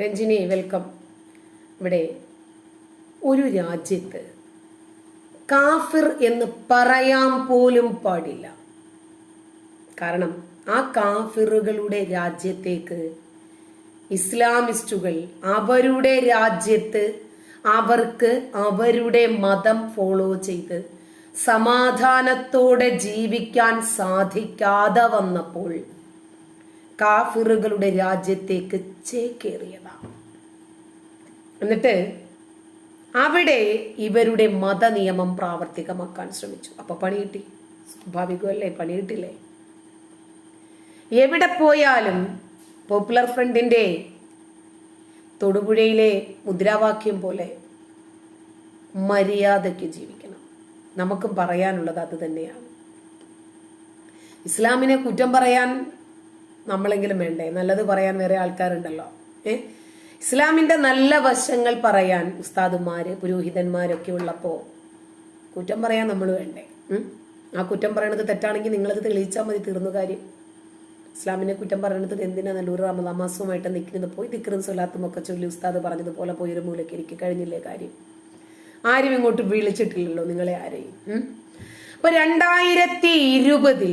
Ranjini welcome ഇവിടെ ഒരു രാജ്യത്ത് കാഫിർ എന്ന് പറയാൻ പോലും പാടില്ല. കാരണം ആ കാഫിറുകളുടെ രാജ്യത്തേക്ക് ഇസ്ലാമിസ്റ്റുകൾ അവരുടെ രാജ്യത്ത് അവർക്ക് അവരുടെ മതം ഫോളോ ചെയ്ത് സമാധാനത്തോടെ ജീവിക്കാൻ സാധിക്കാതെ വന്നപ്പോൾ കാഫിറുകളുടെ രാജ്യത്തേക്ക് ചേക്കേറിയതാണ് എന്നിട്ട് അവിടെ ഇവരുടെ മതനിയമം പ്രാവർത്തികമാക്കാൻ ശ്രമിച്ചു. അപ്പൊ പണി കിട്ടി. സ്വാഭാവികമല്ലേ? പണി കിട്ടില്ലേ? എവിടെ പോയാലും പോപ്പുലർ ഫ്രണ്ടിന്റെ തൊടുപുഴയിലെ മുദ്രാവാക്യം പോലെ മര്യാദയ്ക്ക് ജീവിക്കണം. നമുക്കും പറയാനുള്ളത് അത് തന്നെയാണ്. ഇസ്ലാമിനെ കുറ്റം പറയാൻ നമ്മളെങ്കിലും വേണ്ടേ? നല്ലത് പറയാൻ വേറെ ആൾക്കാരുണ്ടല്ലോ. ഏ? ഇസ്ലാമിന്റെ നല്ല വശങ്ങൾ പറയാൻ ഉസ്താദുമാര് പുരോഹിതന്മാരൊക്കെ ഉള്ളപ്പോ കുറ്റം പറയാൻ നമ്മൾ വേണ്ടേ? ആ കുറ്റം പറയണത് തെറ്റാണെങ്കിൽ നിങ്ങളത് തെളിയിച്ചാൽ മതി തീർന്നു കാര്യം. ഇസ്ലാമിനെ കുറ്റം പറയണത് എന്തിനാ? നല്ലൂർ റമദാ മാസവുമായിട്ട് നിൽക്കുന്നത്. പോയി ദിക്കറും സ്വലാത്തും ഒക്കെ ചൊല്ലി ഉസ്താദ് പറഞ്ഞതുപോലെ പോയി ഒരു മൂലയ്ക്ക് എനിക്ക് കഴിഞ്ഞില്ലേ കാര്യം? ആരും ഇങ്ങോട്ട് വിളിച്ചിട്ടില്ലല്ലോ നിങ്ങളെ ആരെയും? അപ്പൊ രണ്ടായിരത്തി ഇരുപതിൽ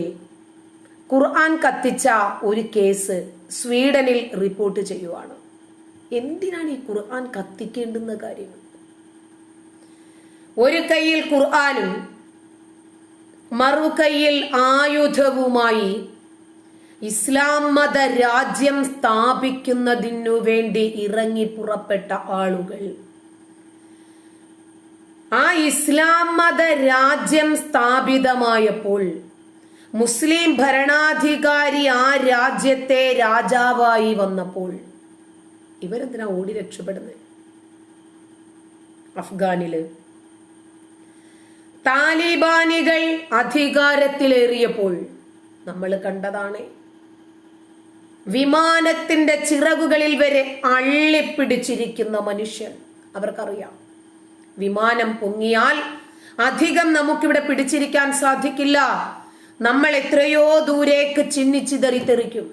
ഖുർആൻ കത്തിച്ച ഒരു കേസ് സ്വീഡനിൽ റിപ്പോർട്ട് ചെയ്യുവാണ്. എന്തിനാണ് ഈ ഖുർആൻ കത്തിക്കേണ്ടുന്ന കാര്യം? ഒരു കയ്യിൽ ഖുർആാനും മറുകൈയിൽ ആയുധവുമായി ഇസ്ലാം മത രാജ്യം സ്ഥാപിക്കുന്നതിനു വേണ്ടി ഇറങ്ങി പുറപ്പെട്ട ആളുകൾ. ആ ഇസ്ലാം മത രാജ്യം സ്ഥാപിതമായപ്പോൾ മുസ്ലിം ഭരണാധികാരി ആ രാജ്യത്തെ രാജാവായി വന്നപ്പോൾ ഇവരെന്തിനാ ഓടി രക്ഷപ്പെടുന്നത് അഫ്ഗാനിൽ. താലിബാനികൾ അധികാരത്തിലേറിയപ്പോൾ നമ്മൾ കണ്ടതാണ്. വിമാനത്തിന്റെ ചിറകുകളിൽ വരെ അള്ളിപ്പിടിച്ചിരിക്കുന്ന മനുഷ്യൻ. അവർക്കറിയാം. വിമാനം പൊങ്ങിയാൽ അധികം നമുക്കിവിടെ പിടിച്ചിരിക്കാൻ സാധിക്കില്ല. നമ്മൾ എത്രയോ ദൂരേക്ക് ചിന്നിച്ചിതറി തെറിത്തെറിക്കും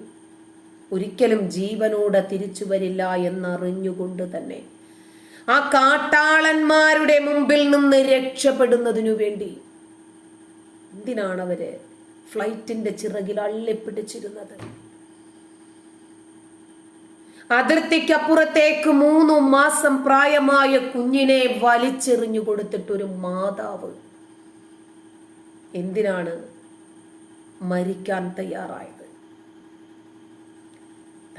ഒരിക്കലും ജീവനോടെ തിരിച്ചു വരില്ല എന്നറിഞ്ഞുകൊണ്ട് തന്നെ. ആ കാട്ടാളന്മാരുടെ മുമ്പിൽ നിന്ന് രക്ഷപ്പെടുന്നതിനു വേണ്ടി എന്തിനാണ് അവർ ഫ്ലൈറ്റിന്റെ ചിറകിൽ അള്ളിപ്പിടിച്ചിരുന്നത്? അതിർത്തിക്കപ്പുറത്തേക്ക് മൂന്നു മാസം പ്രായമായ കുഞ്ഞിനെ വലിച്ചെറിഞ്ഞു കൊടുത്തിട്ടൊരു മാതാവ്. എന്തിനാണ് മരിക്കാൻ തയ്യാറായത്.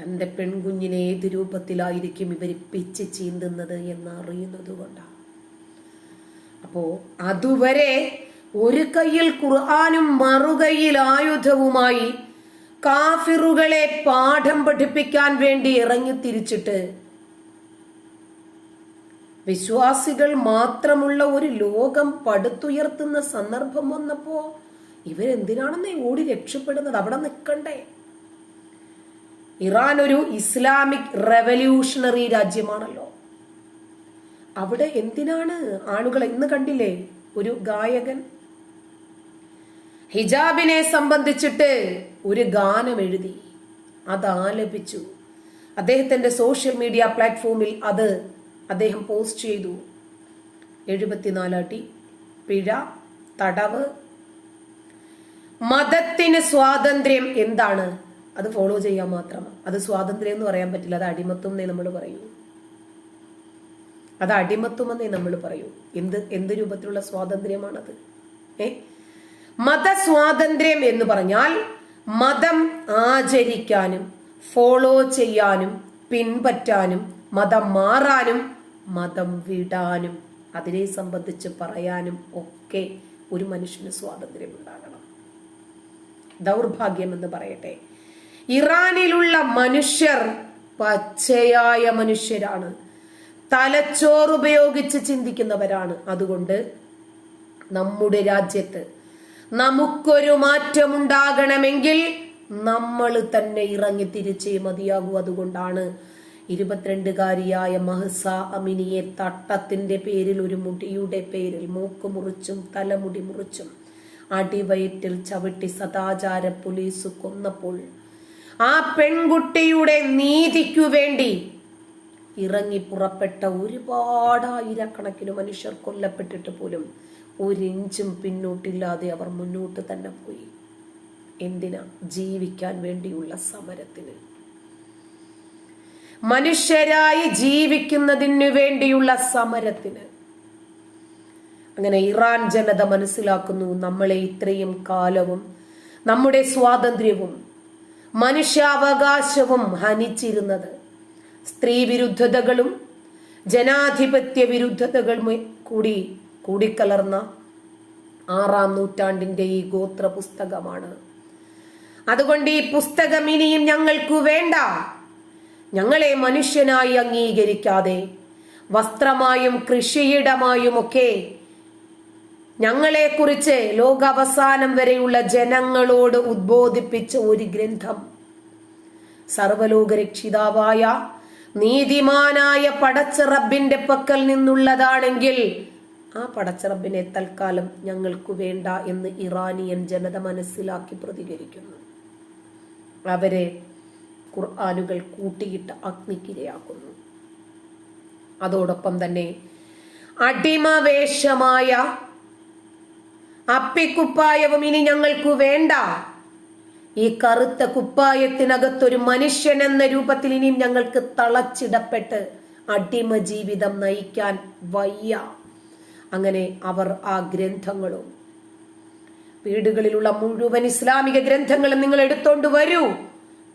തന്റെ പെൺകുഞ്ഞിനെ ഏത് രൂപത്തിലായിരിക്കും ഇവർ പിച്ച് ചീന്തുന്നത് എന്ന് അറിയുന്നത് കൊണ്ടാണ്. അപ്പോ അതുവരെ ഒരു കയ്യിൽ ഖുർആാനും മറുകൈയിൽ ആയുധവുമായി കാഫിറുകളെ പാഠം പഠിപ്പിക്കാൻ വേണ്ടി ഇറങ്ങി തിരിച്ചിട്ട് വിശ്വാസികൾ മാത്രമുള്ള ഒരു ലോകം പടുത്തുയർത്തുന്ന സന്ദർഭം വന്നപ്പോ ഇവരെന്തിനാണെന്നേ ഓടി രക്ഷപ്പെടുന്നത്? അവിടെ നിൽക്കണ്ടേ. ഇറാൻ ഒരു ഇസ്ലാമിക് റെവല്യൂഷണറി രാജ്യമാണല്ലോ. അവിടെ എന്തിനാണ് ആളുകൾ ഇന്ന് കണ്ടില്ലേ? ഒരു ഗായകൻ. ഹിജാബിനെ സംബന്ധിച്ചിട്ട് ഒരു ഗാനം എഴുതി. അത് ആലപിച്ചു അദ്ദേഹത്തിന്റെ സോഷ്യൽ മീഡിയ പ്ലാറ്റ്ഫോമിൽ അത് അദ്ദേഹം പോസ്റ്റ് ചെയ്തു. എഴുപത്തിനാലാട്ടി പിഴ തടവ് മതത്തിന് സ്വാതന്ത്ര്യം എന്താണ്? അത് ഫോളോ ചെയ്യാൻ മാത്രം. അത് സ്വാതന്ത്ര്യം എന്ന് പറയാൻ പറ്റില്ല. അത് അടിമത്വം എന്നേ നമ്മൾ പറയൂ. അത് അടിമത്വം എന്നേ നമ്മൾ പറയൂ. എന്ത് എന്ത് രൂപത്തിലുള്ള സ്വാതന്ത്ര്യമാണത്? ഏ? മതസ്വാതന്ത്ര്യം എന്ന് പറഞ്ഞാൽ മതം ആചരിക്കാനും ഫോളോ ചെയ്യാനും പിൻപറ്റാനും മതം മാറാനും മതം വിടാനും അതിനെ സംബന്ധിച്ച് പറയാനും ഒക്കെ ഒരു മനുഷ്യന് സ്വാതന്ത്ര്യം ഉണ്ടാകണം ദൗർഭാഗ്യം എന്ന് പറയട്ടെ. ഇറാനിലുള്ള മനുഷ്യർ പച്ചയായ മനുഷ്യരാണ്. തലച്ചോറ് ഉപയോഗിച്ച് ചിന്തിക്കുന്നവരാണ്. അതുകൊണ്ട് നമ്മുടെ രാജ്യത്ത് നമുക്കൊരു മാറ്റമുണ്ടാകണമെങ്കിൽ നമ്മൾ തന്നെ ഇറങ്ങി തിരിച്ചേ മതിയാകൂ. അതുകൊണ്ടാണ് ഇരുപത്തിരണ്ടുകാരിയായ മഹസ അമിനിയെ തട്ടത്തിന്റെ പേരിൽ ഒരു മുടിയുടെ പേരിൽ മൂക്ക് മുറിച്ചും തലമുടി മുറിച്ചും അടിവയറ്റിൽ ചവിട്ടി സദാചാര പോലീസ് കൊന്നപ്പോൾ ആ പെൺകുട്ടിയുടെ നീതിക്കു വേണ്ടി ഇറങ്ങി പുറപ്പെട്ട ഒരുപാട് ആയിരക്കണക്കിന് മനുഷ്യർ കൊല്ലപ്പെട്ടിട്ട് പോലും ഒരിഞ്ചും പിന്നോട്ടില്ലാതെ അവർ മുന്നോട്ട് തന്നെ പോയി. എന്തിനാ ജീവിക്കാൻ വേണ്ടിയുള്ള സമരത്തിന്? മനുഷ്യരായി ജീവിക്കുന്നതിന് വേണ്ടിയുള്ള സമരത്തിന് അങ്ങനെ ഇറാൻ ജനത മനസ്സിലാക്കുന്നു നമ്മളെ ഇത്രയും കാലവും നമ്മുടെ സ്വാതന്ത്ര്യവും മനുഷ്യാവകാശവും ഹനിച്ചിരുന്നത്. സ്ത്രീ വിരുദ്ധതകളും ജനാധിപത്യ വിരുദ്ധതകളും കൂടി കൂടിക്കലർന്ന ആറാം നൂറ്റാണ്ടിന്റെ ഈ ഗോത്ര പുസ്തകമാണ് അതുകൊണ്ട് ഈ പുസ്തകം ഇനിയും ഞങ്ങൾക്ക് വേണ്ട. ഞങ്ങളെ മനുഷ്യനായി അംഗീകരിക്കാതെ വസ്ത്രമായും കൃഷിയിടമായുമൊക്കെ ഞങ്ങളെക്കുറിച്ച് ലോകാവസാനം വരെയുള്ള ജനങ്ങളോട് ഉദ്ബോധിപ്പിച്ച ഒരു ഗ്രന്ഥം. സർവലോക രക്ഷിതാവായ നീതിമാനായ പടച്ചറബിന്റെ പക്കൽ നിന്നുള്ളതാണെങ്കിൽ ആ പടച്ചറബിനെ തൽക്കാലം ഞങ്ങൾക്ക് വേണ്ട എന്ന് ഇറാനിയൻ ജനത മനസ്സിലാക്കി പ്രതികരിക്കുന്നു. അവരെ ഖുർആാനുകൾ കൂട്ടിയിട്ട് അഗ്നിക്കിരയാക്കുന്നു. അതോടൊപ്പം തന്നെ അടിമവേഷമായ അപ്പിക്കുപ്പായവും ഇനി ഞങ്ങൾക്കു വേണ്ട. ഈ കറുത്ത കുപ്പായത്തിനകത്തൊരു മനുഷ്യൻ എന്ന രൂപത്തിൽ ഇനിയും ഞങ്ങൾക്ക് തളച്ചിടപ്പെട്ട് അടിമ ജീവിതം നയിക്കാൻ വയ്യ. അങ്ങനെ അവർ ആ ഗ്രന്ഥങ്ങളും വീടുകളിലുള്ള മുഴുവൻ ഇസ്ലാമിക ഗ്രന്ഥങ്ങളും നിങ്ങൾ എടുത്തോണ്ട് വരൂ.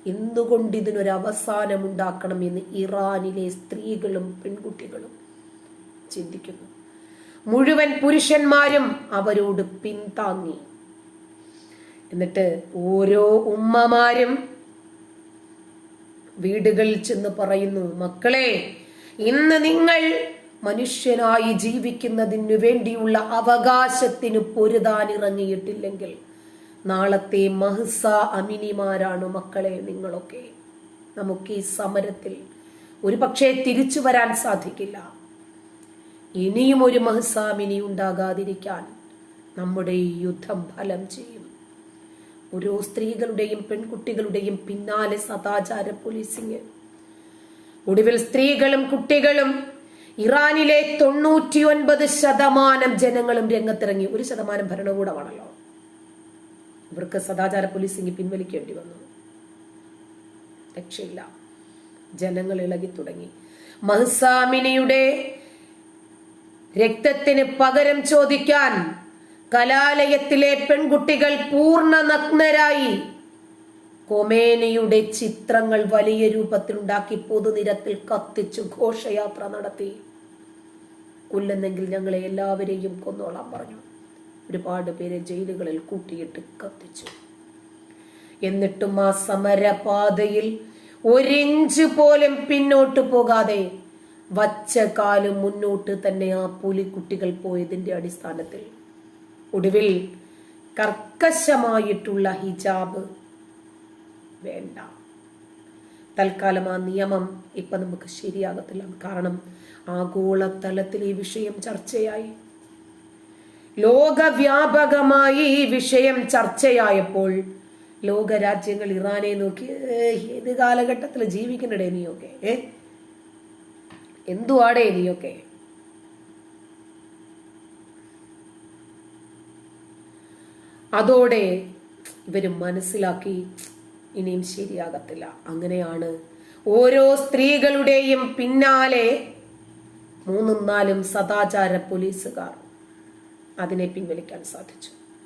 എന്തുകൊണ്ട് ഇതിനൊരു അവസാനം ഉണ്ടാക്കണം എന്ന് ഇറാനിലെ സ്ത്രീകളും പെൺകുട്ടികളും ചിന്തിക്കുന്നു. മുഴുവൻ പുരുഷന്മാരും അവരോട് പിന്താങ്ങി. എന്നിട്ട് ഓരോ ഉമ്മമാരും വീടുകളിൽ ചെന്ന് പറയുന്നു മക്കളെ ഇന്ന് നിങ്ങൾ മനുഷ്യനായി ജീവിക്കുന്നതിനു വേണ്ടിയുള്ള അവകാശത്തിന് പൊരുതാൻ ഇറങ്ങിയിട്ടില്ലെങ്കിൽ നാളത്തെ മഹ്സ അമിനിമാരാണ് മക്കളെ നിങ്ങളൊക്കെ. നമുക്ക് ഈ സമരത്തിൽ ഒരു പക്ഷേ തിരിച്ചു വരാൻ സാധിക്കില്ല. ഇനിയും ഒരു മഹസാമിനി ഉണ്ടാകാതിരിക്കാൻ നമ്മുടെ ഈ യുദ്ധം ഫലം ചെയ്യും. ഓരോ സ്ത്രീകളുടെയും പെൺകുട്ടികളുടെയും പിന്നാലെ സദാചാര പോലീസിങ്. ഒടുവിൽ സ്ത്രീകളും കുട്ടികളും ഇറാനിലെ തൊണ്ണൂറ്റി ഒൻപത് ശതമാനം ജനങ്ങളും രംഗത്തിറങ്ങി. ഒരു ശതമാനം ഭരണകൂടമാണല്ലോ. ഇവർക്ക് സദാചാര പോലീസിങ് പിൻവലിക്കേണ്ടി വന്നു. രക്ഷയില്ല. ജനങ്ങൾ ഇളകി തുടങ്ങി മഹസാമിനിയുടെ രക്തത്തിന് പകരം ചോദിക്കാൻ കലാലയത്തിലെ പെൺകുട്ടികൾ പൂർണ നഗ്നരായി. കൊമേനയുടെ ചിത്രങ്ങൾ വലിയ രൂപത്തിലുണ്ടാക്കി പൊതുനിരത്തിൽ കത്തിച്ചു ഘോഷയാത്ര നടത്തി. കൊല്ലുന്നെങ്കിൽ ഞങ്ങളെ എല്ലാവരെയും കൊന്നോളാം പറഞ്ഞു. ഒരുപാട് പേരെ ജയിലുകളിൽ കൂട്ടിയിട്ട് കത്തിച്ചു. എന്നിട്ടും ആ സമരപാതയിൽ ഒരിഞ്ച് പോലും പിന്നോട്ട് പോകാതെ വച്ച കാലം മുന്നോട്ട് തന്നെ ആ പുലിക്കുട്ടികൾ പോയതിന്റെ അടിസ്ഥാനത്തിൽ. ഒടുവിൽ കർക്കശമായിട്ടുള്ള ഹിജാബ് വേണ്ട. തൽക്കാലം ആ നിയമം ഇപ്പൊ നമുക്ക് ശരിയാകത്തില്ല. കാരണം ആഗോളതലത്തിൽ ഈ വിഷയം ചർച്ചയായി. ലോകവ്യാപകമായി ഈ വിഷയം ചർച്ചയായപ്പോൾ ലോകരാജ്യങ്ങൾ ഇറാനെ നോക്കി ഏത് കാലഘട്ടത്തിൽ ജീവിക്കണ്ടേ നീയൊക്കെ? ഏ? എന്തുവാടേ നീയൊക്കെ? അതോടെ ഇവർ മനസ്സിലാക്കി ഇനിയും ശരിയാകത്തില്ല. അങ്ങനെയാണ് ഓരോ സ്ത്രീകളുടെയും പിന്നാലെ മൂന്നും നാലും സദാചാര പോലീസുകാർ അതിനെ പിൻവലിക്കാൻ സാധിച്ചു.